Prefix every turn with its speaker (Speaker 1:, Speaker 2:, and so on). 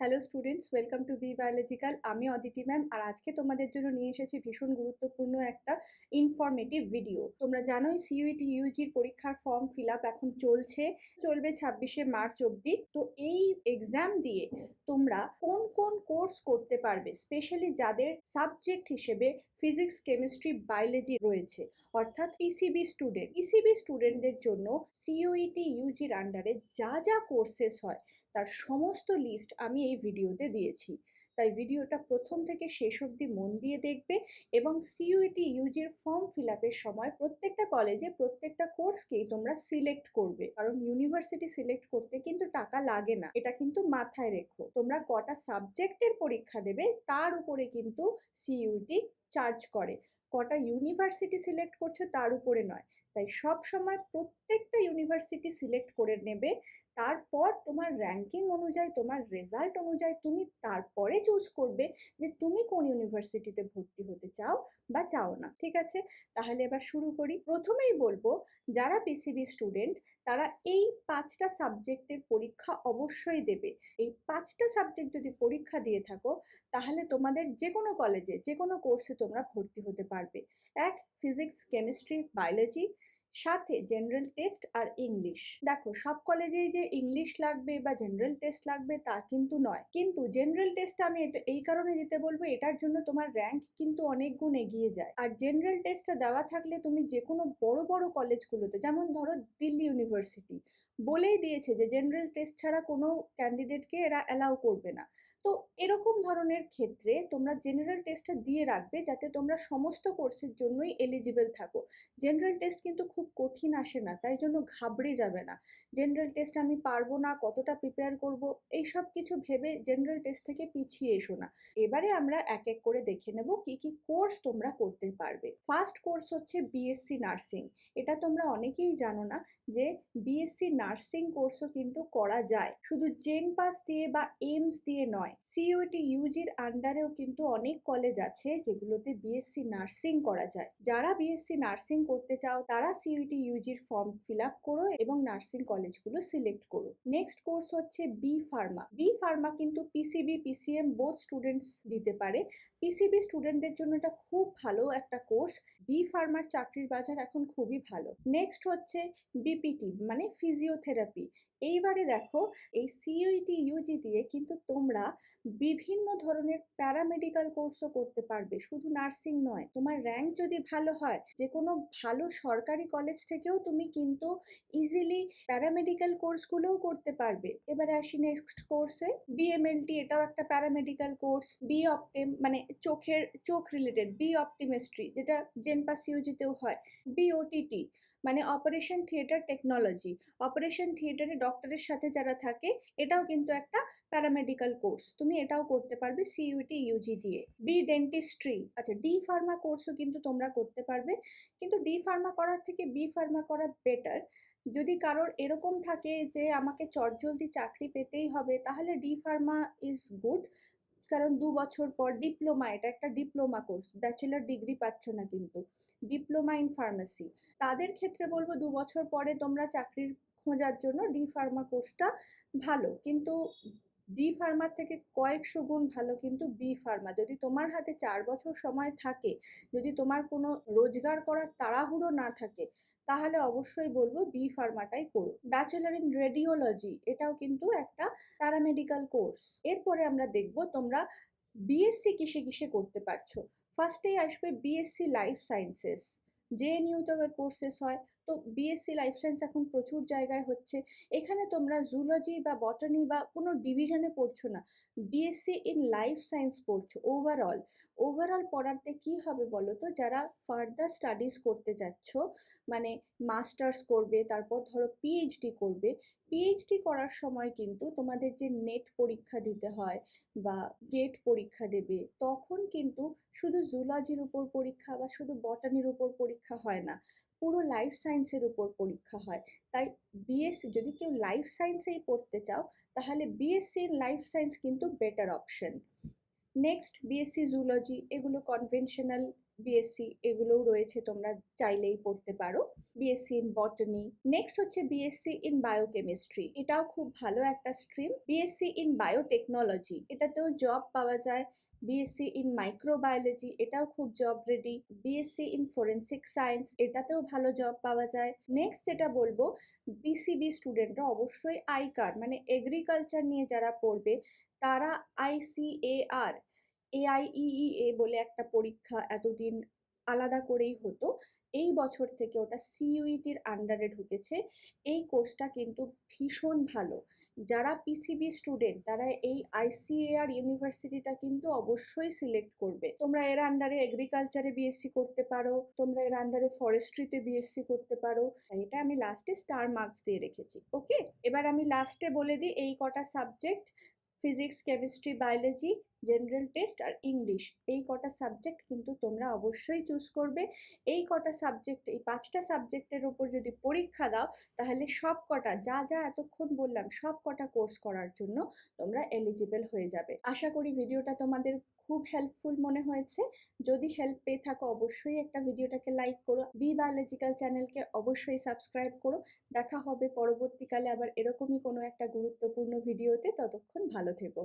Speaker 1: Hello students welcome to B biological আমি Aditi ma'am আর আজকে তোমাদের জন্য নিয়ে এসেছি ভীষণ গুরুত্বপূর্ণ একটা ইনফরমেটিভ ভিডিও তোমরা জানোই সিইউটি ইউজির পরীক্ষার ফর্ম ফিল আপ এখন চলছে, চলবে ছাব্বিশে মার্চ অবধি। তো এই এক্সাম দিয়ে তোমরা কোন কোন কোর্স করতে পারবে স্পেশালি যাদের সাবজেক্ট হিসেবে ফিজিক্স, কেমিস্ট্রি, বায়োলজি রয়েছে। অর্থাৎ পিসিবি স্টুডেন্ট পিসিবি স্টুডেন্টদের জন্য সিওইটি ইউজির আন্ডারে যা যা কোর্সেস হয়, তার সমস্ত লিস্ট আমি এই ভিডিওতে দিয়েছি। তাই ভিডিওটা প্রথম থেকে শেষ অবধি মন দিয়ে দেখবে এবং সিইউটি ইউজির ফর্ম ফিল আপের সময় প্রত্যেকটা কলেজে প্রত্যেকটা কোর্সকেই তোমরা সিলেক্ট করবে। কারণ ইউনিভার্সিটি সিলেক্ট করতে কিন্তু টাকা লাগে না। এটা কিন্তু মাথায় রেখো। তোমরা কটা সাবজেক্টের পরীক্ষা দেবে, তার উপরে কিন্তু সিইউটি চার্জ করে। কটা ইউনিভার্সিটি সিলেক্ট করছে তার উপরে নয়। তাই সব সময় প্রত্যেকটা ইউনিভার্সিটি সিলেক্ট করে নেবে তারপর তোমার র্যাঙ্কিং অনুযায়ী, তোমার রেজাল্ট অনুযায়ী তুমি তারপরে চুজ করবে যে তুমি কোন ইউনিভার্সিটিতে ভর্তি হতে চাও বা চাও না, ঠিক আছে? তাহলে এবার শুরু করি। প্রথমেই বলব, যারা পিসিবি স্টুডেন্ট তারা এই পাঁচটা সাবজেক্টের পরীক্ষা অবশ্যই দেবে। এই পাঁচটা সাবজেক্ট যদি পরীক্ষা দিয়ে থাকো, তাহলে তোমাদের যে কোনো কলেজে যে কোনো কোর্সে তোমরা ভর্তি হতে পারবে। এক ফিজিক্স কেমিস্ট্রি বায়োলজি সাথে জেনারেল টেস্ট আর ইংলিশ দেখো, সব কলেজেই যে ইংলিশ লাগবে বা জেনারেল টেস্ট লাগবে তা কিন্তু নয়। কিন্তু জেনারেল টেস্ট আমি এই কারণে দিতে বলব, এটার জন্য তোমার র্যাঙ্ক কিন্তু অনেক গুণ এগিয়ে যায়। আর জেনারেল টেস্টটা দেওয়া থাকলে তুমি যে কোনো বড় বড় কলেজগুলোতে যেমন ধরো দিল্লি ইউনিভার্সিটি বলেই দিয়েছে যে জেনারেল টেস্ট ছাড়া কোনো ক্যান্ডিডেটকে এরা অ্যালাউ করবে না। তো এরকম ধরনের ক্ষেত্রে তোমরা জেনারেল টেস্টটা দিয়ে রাখবে যাতে তোমরা সমস্ত কোর্সের জন্যই এলিজিবল থাকো। জেনারেল টেস্ট কিন্তু খুব কঠিন আসে না, তাই জন্য ঘাবড়ে যাবে না। জেনারেল টেস্ট আমি পারব না, কতটা প্রিপেয়ার করব এই সব কিছু ভেবে জেনারেল টেস্ট থেকে পিছিয়ে এসো না। এবারে আমরা এক এক করে দেখে নেব কি কি কোর্স তোমরা করতে পারবে। ফার্স্ট কোর্স হচ্ছে বিএসসি নার্সিং এটা তোমরা অনেকেই জানো না যে বিএসসি নার্সিং কোর্সও কিন্তু করা যায়। শুধু জেন পাস দিয়ে বা এইমস দিয়ে নয় সিইউটি ইউজির আন্ডারেও কিন্তু অনেক কলেজ আছে যেগুলোতে বিএসসি নার্সিং করা যায়। যারা বিএসসি নার্সিং করতে চাও, তারা সিইউটি ইউজির ফর্ম ফিল আপ করো এবং নার্সিং কলেজগুলো সিলেক্ট করো। নেক্সট কোর্স হচ্ছে বি ফার্মা বি ফার্মা কিন্তু পিসিবি পিসিএম বোথ স্টুডেন্টস দিতে পারে। পিসিবি স্টুডেন্টদের জন্য এটা খুব ভালো একটা কোর্স বি ফার্মার চাকরির বাজার এখন খুবই ভালো। নেক্সট হচ্ছে বিপিটি মানে ফিজিওথেরাপি এইবারে দেখো এই সিইউটি ইউজি দিয়ে কিন্তু তোমরা বিভিন্ন ধরনের প্যারামেডিক্যাল কোর্সও করতে পারবে। শুধু নার্সিং নয়, তোমার র্যাঙ্ক যদি ভালো হয় যে কোনো ভালো সরকারি কলেজ থেকেও তুমি কিন্তু ইজিলি প্যারামেডিক্যাল কোর্সগুলোও করতে পারবে। এবারে আসি নেক্সট কোর্সে বিএমএলটি এটাও একটা প্যারামেডিক্যাল কোর্স বি অপটেম মানে চোখের, চোখ রিলেটেড বি অপটিমেস্ট্রি যেটা জেনপাস ইউজিতেও হয় বিওটিটি মানে অপারেশন থিয়েটার টেকনোলজি অপারেশন থিয়েটারে ডক্টরের সাথে যারা থাকে, এটাও কিন্তু একটা প্যারামেডিক্যাল কোর্স তুমি এটাও করতে পারবে সিইউটি ইউজি দিয়ে বি ডেন্টিস্ট্রি আচ্ছা ডি ফার্মা কোর্সও কিন্তু তোমরা করতে পারবে, কিন্তু ডি ফার্মা করার থেকে বি ফার্মা করা বেটার যদি কারোর এরকম থাকে যে আমাকে চটজলদি চাকরি পেতেই হবে, তাহলে ডি ফার্মা ইজ গুড কারণ দু বছর পর ডিপ্লোমা এটা একটা ডিপ্লোমা কোর্স ব্যাচেলার ডিগ্রি পাচ্ছ না কিন্তু। ডিপ্লোমা ইন ফার্মেসি তাদের ক্ষেত্রে বলব দু বছর পরে তোমরা চাকরির খোঁজার জন্য ডি ফার্মা কোর্সটা ভালো। কিন্তু ডি ফার্মার থেকে কয়েকশো গুণ ভালো কিন্তু বি ফার্মা যদি তোমার হাতে চার বছর সময় থাকে, যদি তোমার কোনো রোজগার করার তাড়াহুড়ো না থাকে, তাহলে অবশ্যই বলব বি ফার্মাটাই করো। ব্যাচেলার ইন রেডিওলজি এটাও কিন্তু একটা প্যারামেডিক্যাল কোর্স এরপরে আমরা দেখব তোমরা বিএসসি কিসে কিসে করতে পারছ। ফার্স্টেই আসবে বিএসসি লাইফ সায়েন্সেস জেএনইউতে কোর্সেস হয় তো বিএসসি লাইফ সায়েন্স এখন প্রচুর জায়গায় হচ্ছে। এখানে তোমরা জুলজি বা বটানি বা কোনো ডিভিশনে পড়ছো না। বিএসসি ইন লাইফ সায়েন্স পড়ছো ওভারঅল ওভারঅল পড়াতে কি হবে বলো তো যারা ফার্দার স্টাডিজ করতে যাচ্ছ মানে মাস্টার্স করবে, তারপর ধরো পিএইচডি করবে পিএইচডি করার সময় কিন্তু তোমাদের যে নেট পরীক্ষা দিতে হয় বা গেট পরীক্ষা দেবে, তখন কিন্তু শুধু জুলজির উপর পরীক্ষা বা শুধু বটানির উপর পরীক্ষা হয় না। পুরো লাইফ সায়েন্সের উপর পরীক্ষা হয়। তাই বিএসসি যদি কেউ লাইফ সায়েন্সেই পড়তে চাও, তাহলে বিএসসি ইন লাইফ সায়েন্স কিন্তু better option next BSc zoology এগুলো কনভেনশনাল বিএসসি এগুলোও রয়েছে, তোমরা চাইলেই পড়তে পারো। বিএসসি ইন বটনি নেক্সট হচ্ছে বিএসসি ইন বায়োকেমিস্ট্রি এটাও খুব ভালো একটা স্ট্রিম বিএসসি ইন বায়োটেকনোলজি এটাতেও জব পাওয়া যায়। বিএসসি ইন মাইক্রোবায়োলজি এটাও খুব job ready BSc in forensic science এটাতেও ভালো জব পাওয়া যায়। নেক্সট যেটা বলব বিসিবি স্টুডেন্টরা অবশ্যই আই কার্ড মানে এগ্রিকালচার নিয়ে যারা পড়বে, তারা আইসিএআর এআইইএ বলে একটা পরীক্ষা এতদিন আলাদা করেই হতো। এই বছর থেকে ওটা সিইউইটির আন্ডারে ঢুকেছে। এই কোর্সটা কিন্তু ভীষণ ভালো। যারা পিসিবি স্টুডেন্ট তারা এই আইসিএআর ইউনিভার্সিটিটা কিন্তু অবশ্যই সিলেক্ট করবে। তোমরা এর আন্ডারে এগ্রিকালচারে বিএসসি করতে পারো, তোমরা এর আন্ডারে ফরেস্ট্রিতে বিএসসি করতে পারো। এটা আমি লাস্টে স্টার মার্কস দিয়ে রেখেছি ওকে এবার আমি লাস্টে বলে দিই এই কটা subject physics chemistry biology general test আর ইংলিশ এই কটা সাবজেক্ট কিন্তু তোমরা অবশ্যই চুজ করবে। এই কটা সাবজেক্ট এই পাঁচটা সাবজেক্টের ওপর যদি পরীক্ষা দাও, তাহলে সব কটা, যা যা এতক্ষণ বললাম, সব কটা কোর্স করার জন্য তোমরা এলিজিবল হয়ে যাবে। আশা করি ভিডিওটা তোমাদের খুব হেল্পফুল মনে হয়েছে। যদি হেল্প পেয়ে থাকো অবশ্যই একটা ভিডিওটাকে লাইক করো। বি বায়োলজিক্যাল চ্যানেলকে অবশ্যই সাবস্ক্রাইব করো। দেখা হবে পরবর্তীকালে আবার এরকমই কোনো একটা গুরুত্বপূর্ণ ভিডিওতে। ততক্ষণ ভালো থেকো।